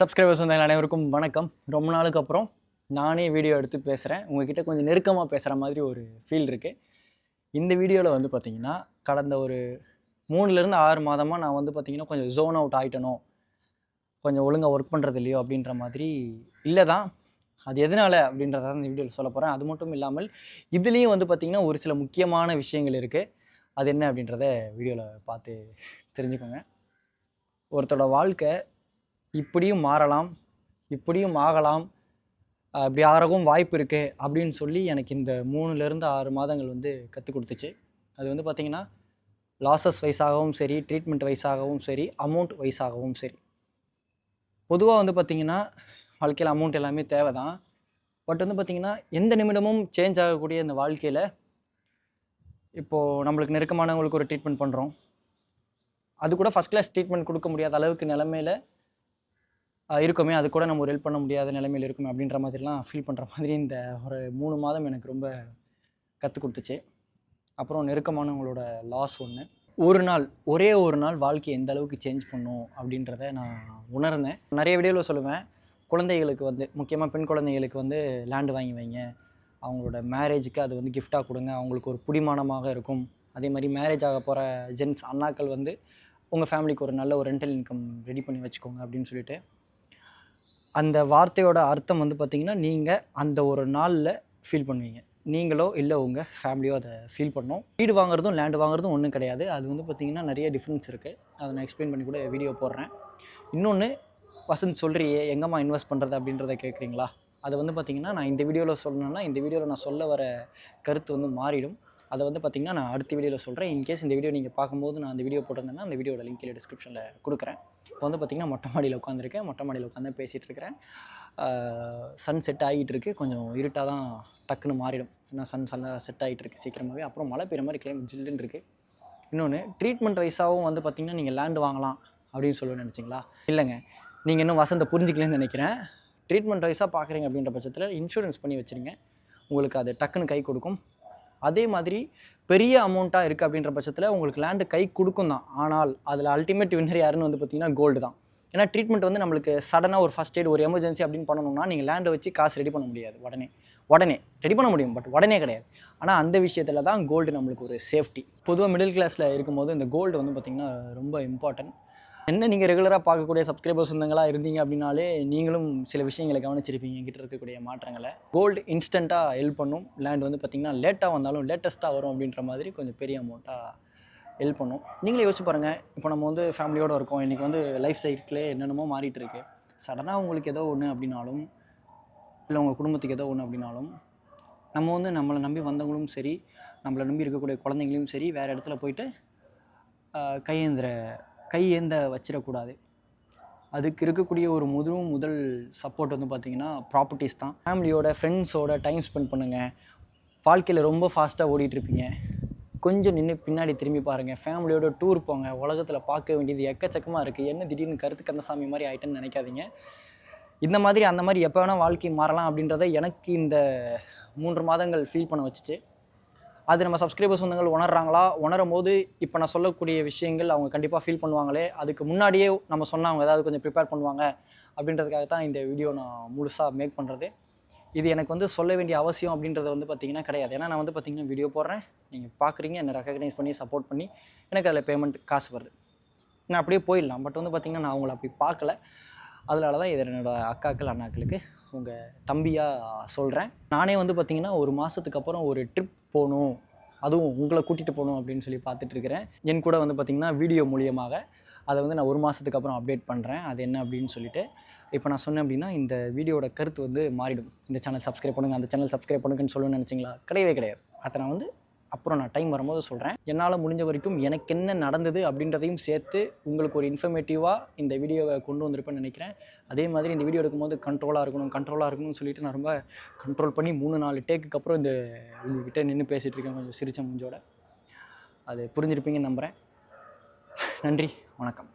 Subscribers வந்த அனைவருக்கும் வணக்கம். ரொம்ப நாளுக்கு அப்புறம் நானே வீடியோ எடுத்து பேசுகிறேன் உங்ககிட்ட கொஞ்சம் நெருக்கமாக பேசுகிற மாதிரி ஒரு ஃபீல் இருக்குது இந்த வீடியோவில் வந்து பார்த்திங்கன்னா கடந்த ஒரு மூணுலேருந்து ஆறு மாதமாக நான் வந்து பார்த்திங்கன்னா கொஞ்சம் ஜோன் அவுட் ஆகிட்டனோ கொஞ்சம் ஒழுங்காக ஒர்க் பண்ணுறது இல்லையோ அப்படின்ற மாதிரி இல்லை தான். அது எதனால் அப்படின்றத தான் இந்த வீடியோவில் சொல்ல போகிறேன் அது மட்டும் இல்லாமல் இதுலேயும் வந்து பார்த்திங்கன்னா ஒரு சில முக்கியமான விஷயங்கள் இருக்குது அது என்ன அப்படின்றத வீடியோவில் பார்த்து தெரிஞ்சுக்கோங்க. ஒருத்தரோட வாழ்க்கை இப்படியும் மாறலாம் இப்படியும் ஆகலாம் அப்படி இப்படி வாய்ப்பு இருக்குது அப்படின்னு சொல்லி எனக்கு இந்த மூணுலேருந்து ஆறு மாதங்கள் வந்து கற்றுக் கொடுத்துச்சு. அது வந்து பார்த்திங்கன்னா லாசஸ் வைஸாகவும் சரி ட்ரீட்மெண்ட் வைஸாகவும் சரி அமௌண்ட் வைஸாகவும் சரி. பொதுவாக வந்து பார்த்திங்கன்னா வாழ்க்கையில் அமௌண்ட் எல்லாமே தேவை தான் பட் வந்து பார்த்திங்கன்னா எந்த நிமிடமும் சேஞ்ச் ஆகக்கூடிய இந்த வாழ்க்கையில் இப்போது நம்மளுக்கு நெருக்கமானவங்களுக்கு ஒரு ட்ரீட்மெண்ட் பண்ணுறோம் அது கூட ஃபஸ்ட் கிளாஸ் ட்ரீட்மெண்ட் கொடுக்க முடியாத அளவுக்கு நிலமையில இருக்கோமே. அது கூட நம்ம ஒரு ஹெல்ப் பண்ண முடியாத நிலைமையில் இருக்குமே அப்படின்ற மாதிரிலாம் ஃபீல் பண்ணுற மாதிரி இந்த ஒரு மூணு மாதம் எனக்கு ரொம்ப கற்றுக் கொடுத்துச்சு. அப்புறம் நெருக்கமானவங்களோட லாஸ் ஒன்று ஒரு நாள் ஒரே ஒரு நாள் வாழ்க்கையை எந்த அளவுக்கு சேஞ்ச் பண்ணும் அப்படின்றத நான் உணர்ந்தேன். நிறைய வீடியோவில் சொல்லுவேன். குழந்தைகளுக்கு வந்து முக்கியமாக பெண் குழந்தைகளுக்கு வந்து லேண்டு வாங்கி வைங்க. அவங்களோட மேரேஜுக்கு அது வந்து கிஃப்டாக கொடுங்க. அவங்களுக்கு ஒரு புடிமானமாக இருக்கும். அதே மாதிரி மேரேஜ் ஆக போகிற ஜென்ஸ் அண்ணாக்கள் வந்து உங்கள் ஃபேமிலிக்கு ஒரு நல்ல ஒரு ரெண்டல் இன்கம் ரெடி பண்ணி வச்சுக்கோங்க அப்படின்னு சொல்லிட்டு அந்த வார்த்தையோட அர்த்தம் வந்து பார்த்திங்கன்னா நீங்கள் அந்த ஒரு நாளில் ஃபீல் பண்ணுவீங்க. நீங்களோ இல்லை உங்கள் ஃபேமிலியோ அதை ஃபீல் பண்ணோம். வீடு வாங்குறதும் லேண்டு வாங்குறதும் ஒன்றும் கிடையாது. அது வந்து பார்த்திங்கன்னா நிறைய டிஃப்ரென்ஸ் இருக்குது அதை நான் எக்ஸ்பிளைன் பண்ணி கூட வீடியோ போடுறேன். இன்னொன்று வசந்த் சொல்கிறியே எங்கம்மா இன்வெஸ்ட் பண்ணுறது அப்படின்றத கேட்குறீங்களா அதை வந்து பார்த்திங்கன்னா நான் இந்த வீடியோவில் சொல்லணும்னா இந்த வீடியோவில் நான் சொல்ல வர கருத்து வந்து மாறிடும். அதை வந்து பார்த்திங்கன்னா நான் அடுத்த வீடியோவில் சொல்கிறேன் இன்கேஸ் இந்த வீடியோ நீங்கள் பார்க்கும்போது நான் அந்த வீடியோ போட்டிருந்தேன்னா அந்த வீடியோட லிங்க் கீழே டிஸ்கிரிப்ஷனில் கொடுக்குறேன். இப்போ வந்து பார்த்திங்கன்னா மொட்டை மாடியில் உட்காந்துருக்கேன் மொட்டை மாடியில் உட்காந்து பேசிகிட்டு இருக்கிறேன். சன் செட் ஆகிட்டு இருக்கு. கொஞ்சம் இருட்டாக தான் டக்குன்னு மாறிடும். ஏன்னா சன் சன் செட் ஆகிட்டு இருக்கு சீக்கிரமாகவே அப்புறம் மழை பெய்கிற மாதிரி கிளைமேட் ஜில்லுன்னு இருக்குது இன்னொன்று ட்ரீட்மெண்ட் வைஸாகவும் வந்து பார்த்திங்கன்னா நீங்கள் லேண்டு வாங்கலாம் அப்படின்னு சொல்லுவேன் நினச்சிங்களா? இல்லைங்க. நீங்கள் இன்னும் வசந்த புரிஞ்சிக்கலன்னு நினைக்கிறேன். ட்ரீட்மெண்ட் வைஸாக பார்க்குறீங்க அப்படின்ற பட்சத்தில் இன்சூரன்ஸ் பண்ணி வச்சுருங்க. உங்களுக்கு அது டக்குன்னு கை கொடுக்கும். அதே மாதிரி பெரிய அமௌண்ட்டாக இருக்குது அப்படின்ற பட்சத்தில் உங்களுக்கு லேண்டு கை கொடுக்கும் தான். ஆனால் அதில் அல்டிமேட் வின்னர் யாருன்னு வந்து பார்த்தீங்கன்னா கோல்டு தான். ஏன்னா ட்ரீட்மெண்ட் வந்து நம்மளுக்கு சடனாக ஒரு ஃபஸ்ட் எய்ட் ஒரு எமர்ஜென்சி அப்படின்னு பண்ணணும்னா நீங்கள் லேண்டை வச்சு காசு ரெடி பண்ண முடியாது. உடனே. உடனே. ரெடி பண்ண முடியும் பட் உடனே கிடையாது. ஆனால் அந்த விஷயத்தில் தான் கோல்டு நம்மளுக்கு ஒரு சேஃப்டி பொதுவாக மிடில் கிளாஸில் இருக்கும்போது இந்த கோல்டு வந்து பார்த்திங்கன்னா ரொம்ப இம்பார்ட்டன்ட் என்ன நீங்கள் ரெகுலராக பார்க்கக்கூடிய சப்ஸ்கிரைபர்ஸ் சொந்தங்களாக இருந்தீங்க அப்படின்னாலே நீங்களும் சில விஷயங்களை கவனிச்சிருப்பீங்க. கிட்ட இருக்கக்கூடிய மாற்றங்களை. கோல்டு இன்ஸ்டண்ட்டாக ஹெல்ப் பண்ணும். லேண்ட் வந்து பார்த்திங்கன்னா லேட்டாக வந்தாலும் லேட்டஸ்ட்டாக வரும் அப்படின்ற மாதிரி கொஞ்சம் பெரிய அமௌண்ட்டாக ஹெல்ப் பண்ணும். நீங்களே யோசிச்சு பாருங்கள் இப்போ நம்ம வந்து ஃபேமிலியோடு இருக்கோம். இன்றைக்கி வந்து லைஃப் சைக்கிளே என்னென்னமோ மாறிட்டு இருக்கு. சடனாக உங்களுக்கு ஏதோ ஒன்று அப்படின்னாலும் இல்லை உங்கள் குடும்பத்துக்கு ஏதோ ஒன்று அப்படின்னாலும் நம்ம வந்து நம்மளை நம்பி வந்தவங்களும் சரி நம்மளை நம்பி இருக்கக்கூடிய குழந்தைங்களையும் சரி வேறு இடத்துல போயிட்டு கையேந்திர கை ஏந்த வச்சிடக்கூடாது. அதுக்கு இருக்கக்கூடிய ஒரு முதலும் முதல் சப்போர்ட் வந்து பார்த்திங்கன்னா ப்ராப்பர்ட்டிஸ் தான். ஃபேமிலியோட ஃப்ரெண்ட்ஸோட டைம் ஸ்பெண்ட் பண்ணுங்கள் வாழ்க்கையில் ரொம்ப ஃபாஸ்ட்டாக ஓடிட்டுருப்பீங்க. கொஞ்சம் நின்று பின்னாடி திரும்பி பாருங்கள் ஃபேமிலியோட டூர் போங்க. உலகத்தில் பார்க்க வேண்டியது எக்கச்சக்கமாக இருக்குது என்ன திடீர்னு கருத்து கந்தசாமி மாதிரி ஆயிட்டேன்னு நினைக்காதீங்க. இந்த மாதிரி அந்த மாதிரி எப்போ வேணால் வாழ்க்கை மாறலாம் அப்படின்றத எனக்கு இந்த மூன்று மாதங்கள் ஃபீல் பண்ண வச்சுச்சு. அது நம்ம சப்ஸ்கிரைபர்ஸ் சொந்தங்கள் உணர்றாங்களா? உணரும் போது இப்போ நான் சொல்லக்கூடிய விஷயங்கள் அவங்க கண்டிப்பாக ஃபீல் பண்ணுவாங்களே. அதுக்கு முன்னாடியே நம்ம சொன்னால் அவங்க ஏதாவது கொஞ்சம் ப்ரிப்பேர் பண்ணுவாங்க அப்படின்றதுக்காக தான் இந்த வீடியோ நான் முழுசாக மேக் பண்ணுறது இது எனக்கு வந்து சொல்ல வேண்டிய அவசியம் அப்படின்றது வந்து பார்த்திங்கன்னா கிடையாது. ஏன்னா நான் வந்து பார்த்திங்கன்னா வீடியோ போடுறேன். நீங்கள் பார்க்குறீங்க என்னை ரெக்கக்னைஸ் பண்ணி சப்போர்ட் பண்ணி எனக்கு அதில் பேமெண்ட் காசு வருது. நான் அப்படியே போயிடலாம். பட் வந்து பார்த்திங்கன்னா நான் அவங்கள அப்படி பார்க்கல. அதனால தான் இது என்னோடய அக்காக்கள் அண்ணாக்களுக்கு உங்கள் தம்பியாக சொல்கிறேன் நானே வந்து பார்த்திங்கன்னா ஒரு மாதத்துக்கு அப்புறம் ஒரு ட்ரிப் போகணும். அதுவும் உங்களை கூட்டிகிட்டு போகணும் அப்படின்னு சொல்லி பார்த்துட்ருக்கிறேன் என் கூட வந்து பார்த்திங்கன்னா வீடியோ மூலியமாக. அதை வந்து நான் ஒரு மாதத்துக்கு அப்புறம் அப்டேட் பண்ணுறேன் அது என்ன அப்படின்னு சொல்லிட்டு. இப்போ நான் சொன்னேன் அப்படின்னா இந்த வீடியோட கருத்து வந்து மாறிடும். இந்த சேனல் சப்ஸ்கிரைப் பண்ணுங்கள் அந்த சேனல் சப்ஸ்கிரைப் பண்ணுங்கன்னு சொல்லணும்னு நினச்சிங்களா? கிடையவே கிடையாது. அதை நான் வந்து அப்புறம் நான் டைம் வரும்போது சொல்கிறேன் என்னால் முடிஞ்ச வரைக்கும் எனக்கு என்ன நடந்தது அப்படின்றதையும் சேர்த்து உங்களுக்கு ஒரு இன்ஃபர்மேட்டிவாக இந்த வீடியோவை கொண்டு வந்திருப்பேன்னு நினைக்கிறேன். அதே மாதிரி இந்த வீடியோ எடுக்கும்போது கண்ட்ரோலாக இருக்கணும் கண்ட்ரோலாக இருக்கணும்னு சொல்லிட்டு நான் ரொம்ப கண்ட்ரோல் பண்ணி மூணு நாலு டேக்குக்கு அப்புறம் இந்த உங்ககிட்ட நின்று பேசிகிட்டு இருக்கேன் கொஞ்சம் சிரிச்ச மூஞ்சோட. அது புரிஞ்சிருப்பீங்கன்னு நம்புகிறேன் நன்றி வணக்கம்.